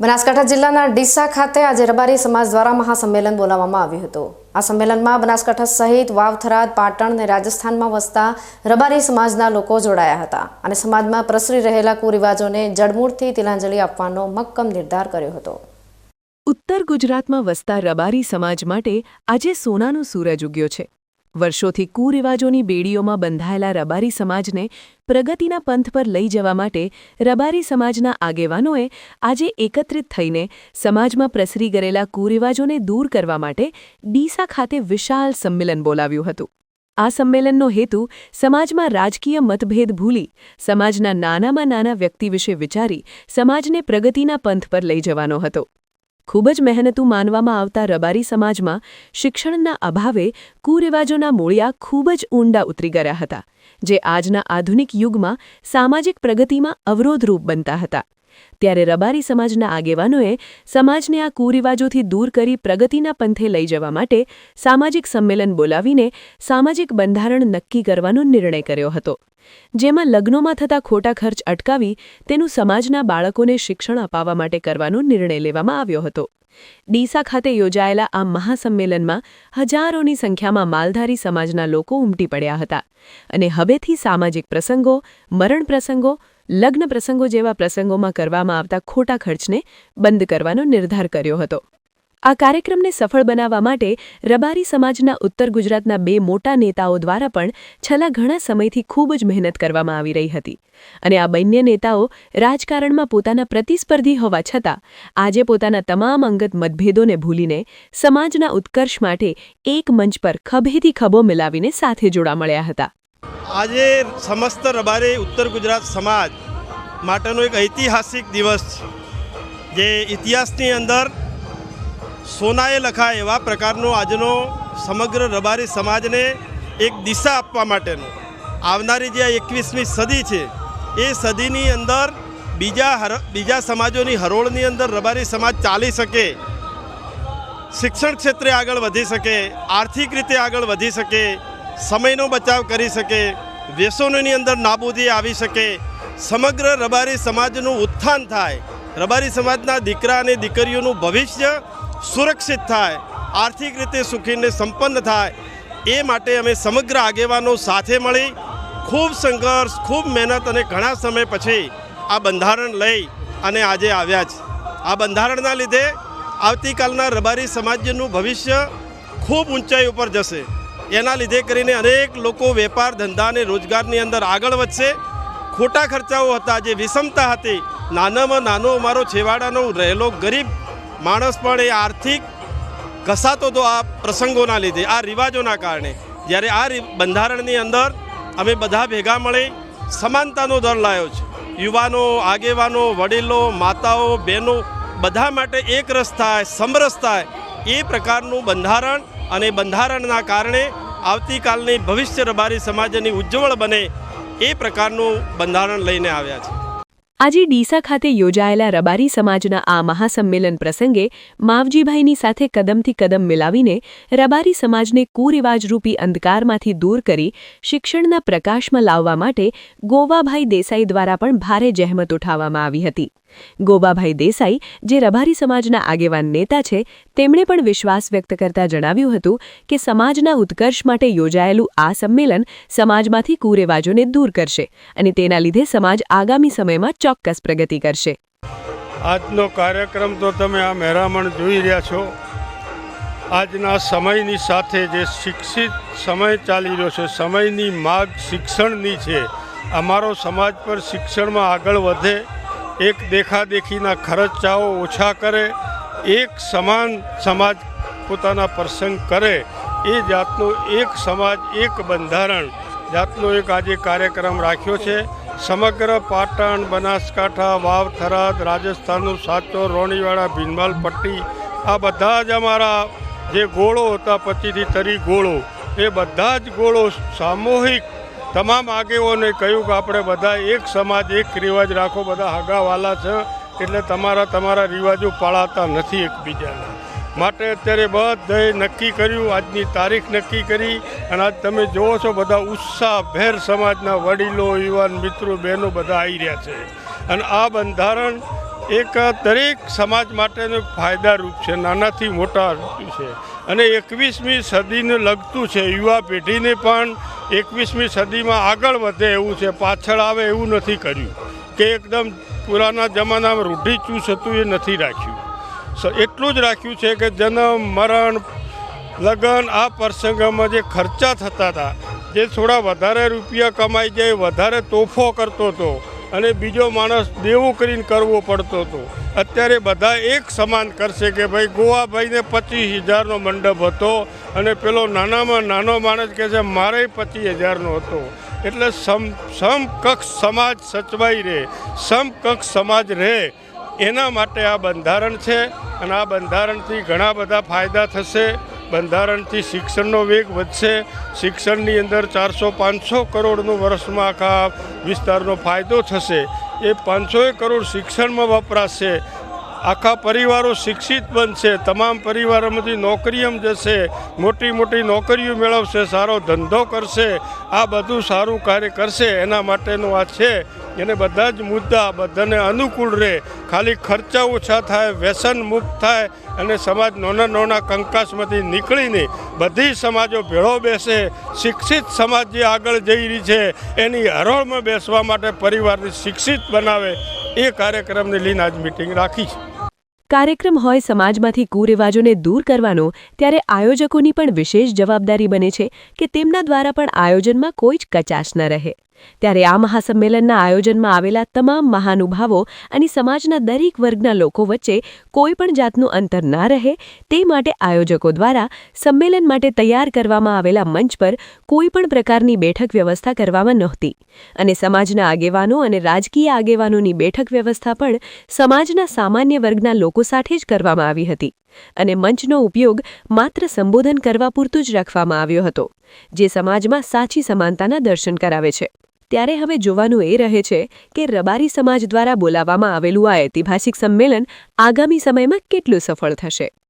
બનાસકાંઠા જિલ્લાના ડીસા ખાતે આજે રબારી સમાજ દ્વારા મહાસંમેલન બોલાવવામાં આવ્યું હતું. આ સંમેલનમાં બનાસકાંઠા સહિત વાવથરાદ, પાટણ અને રાજસ્થાનમાં વસતા રબારી સમાજના લોકો જોડાયા હતા અને સમાજમાં પ્રસરી રહેલા કુરિવાજોને જડમૂળથી તિલાંજલિ આપવાનો મક્કમ નિર્ધાર કર્યો હતો. ઉત્તર ગુજરાતમાં વસતા રબારી સમાજ માટે આજે સોનાનો સૂરજ ઉગ્યો છે. વર્ષોથી કુરિવાજોની બેડીઓમાં બંધાયેલા રબારી સમાજને પ્રગતિના પંથ પર લઈ જવા માટે રબારી સમાજના આગેવાનોએ આજે એકત્રિત થઈને સમાજમાં પ્રસરી ગયેલા કુરિવાજોને દૂર કરવા માટે ડીસા ખાતે વિશાળ સંમેલન બોલાવ્યું હતું. આ સંમેલનનો હેતુ સમાજમાં રાજકીય મતભેદ ભૂલી, સમાજના નાનામાં નાના વ્યક્તિ વિશે વિચારી, સમાજને પ્રગતિના પંથ પર લઈ જવાનો હતો. ખૂબ જ મહેનતુ માનવામાં આવતા રબારી સમાજમાં શિક્ષણના અભાવે કુરિવાજોના મૂળિયા ખૂબ જ ઊંડા ઉતરી ગયા હતા, જે આજના આધુનિક યુગમાં સામાજિક પ્રગતિમાં અવરોધરૂપ બનતા હતા. ત્યારે રબારી સમાજના આગેવાનોએ સમાજને આ કુરિવાજોથી દૂર કરી પ્રગતિના પંથે લઈ જવા માટે સામાજિક સંમેલન બોલાવીને સામાજિક બંધારણ નક્કી કરવાનો નિર્ણય કર્યો હતો. જેમાં લગ્નોમાં થતા ખોટા ખર્ચ અટકાવી તેનું સમાજના બાળકોને શિક્ષણ અપાવવા માટે કરવાનો નિર્ણય લેવામાં આવ્યો હતો. ડીસા ખાતે યોજાયેલા આ મહાસંમેલનમાં હજારોની સંખ્યામાં માલધારી સમાજના લોકો ઉમટી પડ્યા હતા અને હવેથી સામાજિક પ્રસંગો, મરણ પ્રસંગો, લગ્ન પ્રસંગો જેવા પ્રસંગોમાં કરવામાં આવતા ખોટા ખર્ચને બંધ કરવાનો નિર્ધાર કર્યો હતો. આ કાર્યક્રમને સફળ બનાવવા માટે રબારી સમાજના ઉત્તર ગુજરાતના બે મોટા નેતાઓ દ્વારા પણ છેલ્લા ઘણા સમયથી ખૂબ જ મહેનત કરવામાં આવી રહી હતી. અને આ બંને નેતાઓ રાજકારણમાં પોતાના પ્રતિસ્પર્ધી હોવા છતાં આજે પોતાના તમામ અંગત મતભેદોને ભૂલીને સમાજના ઉત્કર્ષ માટે એક મંચ પર ખભેથી ખભો મિલાવીને સાથે જોડા મળ્યા હતા. આજે સમસ્ત રબારી ઉત્તર ગુજરાત સમાજ માટેનો એક ઐતિહાસિક દિવસ છે. જે ઇતિહાસની અંદર સોનાએ લખાય એવા પ્રકારનો આજનો સમગ્ર રબારી સમાજને એક દિશા આપવા માટેનો. આવનારી જે એકવીસમી સદી છે, એ સદીની અંદર બીજા હર, બીજા સમાજોની હરોળની અંદર રબારી સમાજ ચાલી શકે, શિક્ષણ ક્ષેત્રે આગળ વધી શકે, આર્થિક રીતે આગળ વધી શકે, સમયનો બચાવ કરી શકે, વ્યસનોની અંદર નાબૂદી આવી શકે, સમગ્ર રબારી સમાજનું ઉત્થાન થાય. રબારી સમાજના દીકરા અને દીકરીઓનું ભવિષ્ય સુરક્ષિત થાય, આર્થિક રીતે સુખીને સંપન્ન થાય, એ માટે અમે સમગ્ર આગેવાનો સાથે મળી ખૂબ સંઘર્ષ, ખૂબ મહેનત અને ઘણા સમય પછી આ બંધારણ લઈ અને આજે આવ્યા છે. આ બંધારણના લીધે આવતીકાલના રબારી સમાજનું ભવિષ્ય ખૂબ ઊંચાઈ ઉપર જશે. એના લીધે કરીને અનેક લોકો વેપાર ધંધા અને રોજગારની અંદર આગળ વધશે. ખોટા ખર્ચાઓ હતા, જે વિષમતા હતી. નાનામાં નાનો અમારો છેવાડાનો રહેલો ગરીબ માણસ પણ એ આર્થિક ઘસાતો હતો આ પ્રસંગોના લીધે, આ રિવાજોના કારણે. જ્યારે આ બંધારણની અંદર અમે બધા ભેગા મળી સમાનતાનો દર લાવ્યો છે. યુવાનો, આગેવાનો, વડીલો, માતાઓ, બહેનો બધા માટે એક રસ થાય, સમરસ થાય એ પ્રકારનું બંધારણ અને બંધારણના કારણે આવતીકાલની ભવિષ્ય રબારી સમાજની ઉજ્જવળ બને એ પ્રકારનું બંધારણ લઈને આવ્યા છે. આજે ડીસા ખાતે યોજાયેલા રબારી સમાજના આ મહાસંમેલન પ્રસંગે માવજીભાઈની સાથે કદમથી કદમ મિલાવીને રબારી સમાજને કુરિવાજરૂપી અંધકારમાંથી દૂર કરી શિક્ષણના પ્રકાશમાં લાવવા માટે ગોવાભાઈ દેસાઈ દ્વારા પણ ભારે જહેમત ઉઠાવવામાં આવી હતી. ગોવાભાઈ દેસાઈ, જે રબારી સમાજના આગેવાન નેતા છે, તેમણે પણ વિશ્વાસ વ્યક્ત કરતા જણાવ્યું હતું કે સમાજના ઉત્કર્ષ માટે યોજાયેલું આ સંમેલન સમાજમાંથી કુરેવાજોને દૂર કરશે અને તેના લીધે સમાજ આગામી સમયમાં ચોક્કસ પ્રગતિ કરશે. આજનો કાર્યક્રમ તો તમે આ મહેરામણ જોઈ રહ્યા છો. આજના સમયની સાથે જે શિક્ષિત સમય ચાલી રહ્યો છે, સમયની માગ શિક્ષણની છે. અમારો સમાજ પર શિક્ષણમાં આગળ વધે. એક દેખાદેખીના ખર્ચાઓ ઓછા કરે, એક સમાન સમાજ પોતાના પ્રસંગ કરે, એ જાતનો એક સમાજ, એક બંધારણ જાતનો એક આજે કાર્યક્રમ રાખ્યો છે. સમગ્ર પાટણ, બનાસકાંઠા, વાવ, થરાદ, રાજસ્થાનનું સાચો રોણીવાડા ભીનમાલ પટ્ટી, આ બધા જ અમારા જે ગોળો હતા પચીથી તરી ગોળો, એ બધા જ ગોળો સામૂહિક તમામ આગેવાનોએ કહ્યું કે આપણે બધા એક સમાજ, એક રિવાજ રાખો, બધા હગાવાલા છે, એટલે તમારા તમારા રિવાજો પાળાતા નથી એકબીજાના. માટે અત્યારે બધાએ નક્કી કર્યું, આજની તારીખ નક્કી કરી, અને આજ તમે જુઓ છો બધા ઉત્સાહભેર સમાજના વડીલો, યુવાન, મિત્રો, બહેનો બધા આવી રહ્યા છે. અને આ બંધારણ એક દરેક સમાજ માટેનું ફાયદારૂપ છે, નાનાથી મોટા છે. અને એકવીસમી સદીને લગતું છે, યુવા પેઢીને પણ એકવીસમી સદીમાં આગળ વધે એવું છે, પાછળ આવે એવું નથી કર્યું. કે એકદમ પુરાના જમાનામાં રૂઢિચુસ હતું એ નથી રાખ્યું. એટલું જ રાખ્યું છે કે જન્મ, મરણ, લગ્ન આ પ્રસંગમાં જે ખર્ચા થતા હતા, જે થોડા વધારે રૂપિયા કમાઈ જાય, વધારે તોફો કરતો હતો અને બીજો માણસ દેવું કરીને કરવો પડતો હતો. અત્યારે બધા એક સમાન કરશે કે ભાઈ ગોવાભાઈને પચીસ હજારનો મંડપ હતો અને પેલો નાનામાં નાનો માણસ કહે છે, મારે પચીસ હજારનો હતો. એટલે સમ, સમકક્ષ સમાજ સચવાઈ રહે, સમકક્ષ સમાજ રહે. એના માટે આ બંધારણ છે અને આ બંધારણથી ઘણા બધા ફાયદા થશે. બંધારણથી શિક્ષણનો વેગ વધશે. શિક્ષણની અંદર ચારસો પાંચસો કરોડનો વર્ષમાં આખા વિસ્તારનો ફાયદો થશે. એ પાંચસોય કરોડ શિક્ષણમાં વપરાશે. આખા પરિવારો શિક્ષિત બનશે, તમામ પરિવારોમાંથી નોકરીએમ જશે, મોટી મોટી નોકરીઓ મેળવશે, સારો ધંધો કરશે, આ બધું સારું કાર્ય કરશે, એના માટેનું આ છે. એને બધા જ મુદ્દા બધાને અનુકૂળ રહે. ખાલી ખર્ચા ઓછા થાય, વ્યસન મુક્ત થાય અને સમાજ નાના નાના કંકાસમાંથી નીકળીને બધી સમાજો ભેળો બેસે. શિક્ષિત સમાજ જે આગળ જઈ રહી છે, એની હરોળમાં બેસવા માટે પરિવારને શિક્ષિત બનાવે. એ કાર્યક્રમને લઈને આજ મિટિંગ રાખી છે. કાર્યક્રમ હોય સમાજમાંથી કુરિવાજોને દૂર કરવાનો, ત્યારે આયોજકોની પણ વિશેષ જવાબદારી બને છે કે તેમના દ્વારા પણ આયોજનમાં કોઈ જ કચાશ ન રહે. ત્યારે આ મહાસંમેલનના આયોજનમાં આવેલા તમામ મહાનુભાવો અને સમાજના દરેક વર્ગના લોકો વચ્ચે કોઈ પણ જાતનું અંતર ના રહે તે માટે આયોજકો દ્વારા સંમેલન માટે તૈયાર કરવામાં આવેલા મંચ પર કોઈ પણ પ્રકારની બેઠક વ્યવસ્થા કરવામાં નહોતી. અને સમાજના આગેવાનો અને રાજકીય આગેવાનોની બેઠક વ્યવસ્થા પણ સમાજના સામાન્ય વર્ગના લોકો સાથે જ કરવામાં આવી હતી. અને મંચનો ઉપયોગ માત્ર સંબોધન કરવા પૂરતું જ રાખવામાં આવ્યો હતો, જે સમાજમાં સાચી સમાનતાના દર્શન કરાવે છે. ત્યારે હવે જોવાનું એ રહે છે કે રબારી સમાજ દ્વારા બોલાવવામાં આવેલું આ ઐતિહાસિક સંમેલન આગામી સમયમાં કેટલું સફળ થશે.